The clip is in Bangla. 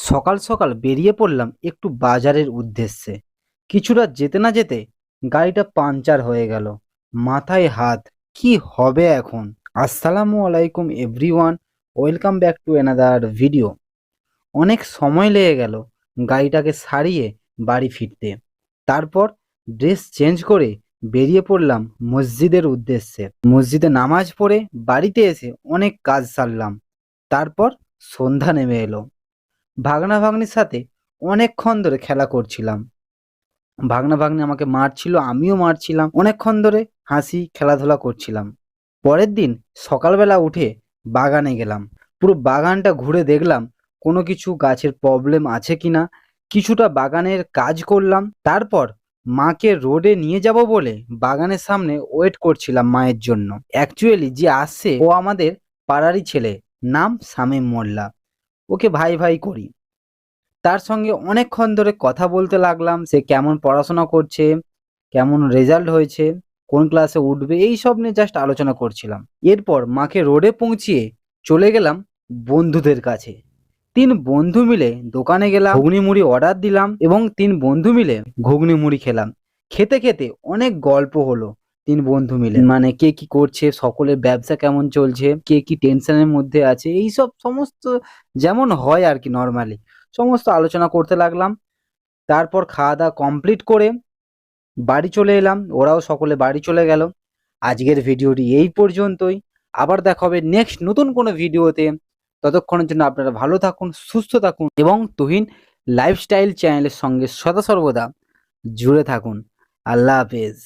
সকাল সকাল বেরিয়ে পড়লাম একটু বাজারের উদ্দেশ্যে। কিছুটা যেতে না যেতে গাড়িটা পাঞ্চার হয়ে গেল। মাথায় হাত, কি হবে এখন? আসসালামু আলাইকুম everyone, welcome back to another video. অনেক সময় লেগে গেল গাড়িটাকে সারিয়ে বাড়ি ফিরতে। তারপর ড্রেস চেঞ্জ করে বেরিয়ে পড়লাম মসজিদের উদ্দেশ্যে। মসজিদে নামাজ পড়ে বাড়িতে এসে অনেক কাজ সারলাম। তারপর সন্ধ্যা নেমে এলো। ভাগনা ভাগ্নির সাথে অনেকক্ষণ ধরে খেলা করছিলাম। ভাগনা ভাগ্নি আমাকে মারছিল, আমিও মারছিলাম। অনেকক্ষণ ধরে হাসি, খেলাধুলা করছিলাম। পরের দিন সকালবেলা উঠে বাগানে গেলাম। পুরো বাগানটা ঘুরে দেখলাম, কোনো কিছু গাছের প্রবলেম আছে কি না কিছুটা বাগানের কাজ করলাম। তারপর মাকে রোডে নিয়ে যাব বলে বাগানের সামনে ওয়েট করছিলাম মায়ের জন্য। অ্যাকচুয়ালি যে আসছে, ও আমাদের পাড়ারই ছেলে। নাম শামীম মোল্লা। ওকে ভাই ভাই করি। তার সঙ্গে অনেকক্ষণ ধরে কথা বলতে লাগলাম, সে কেমন পড়াশোনা করছে, কেমন রেজাল্ট হয়েছে, কোন ক্লাসে উঠবে, এই সব নিয়ে জাস্ট আলোচনা করছিলাম। এরপর মাকে রোডে পৌঁছিয়ে চলে গেলাম বন্ধুদের কাছে। তিন বন্ধু মিলে দোকানে গেলাম ঘুগনি মুড়ি অর্ডার দিলাম এবং তিন বন্ধু মিলে ঘুগনি মুড়ি খেলাম। খেতে খেতে অনেক গল্প হলো। তিন বন্ধু মিলে। মানে কে কি করছে, সকলের ব্যবসা কেমন চলছে, কে কি টেনশনের মধ্যে আছে এই সব সমস্ত যেমন হয় আর কি নর্মালি সমস্ত আলোচনা করতে লাগলাম, তারপর খাওয়া দাওয়া কমপ্লিট করে বাড়ি চলে এলাম, ওরাও সকলে বাড়ি চলে গেল। আজকের ভিডিওটি এই পর্যন্তই, আবার দেখা হবে নেক্সট নতুন কোনো ভিডিওতে। ততক্ষণের জন্য আপনারা ভালো থাকুন, সুস্থ থাকুন এবং তুহিন লাইফস্টাইল চ্যানেলের সঙ্গে সদা সর্বদা জুড়ে থাকুন। আল্লাহ হাফেজ।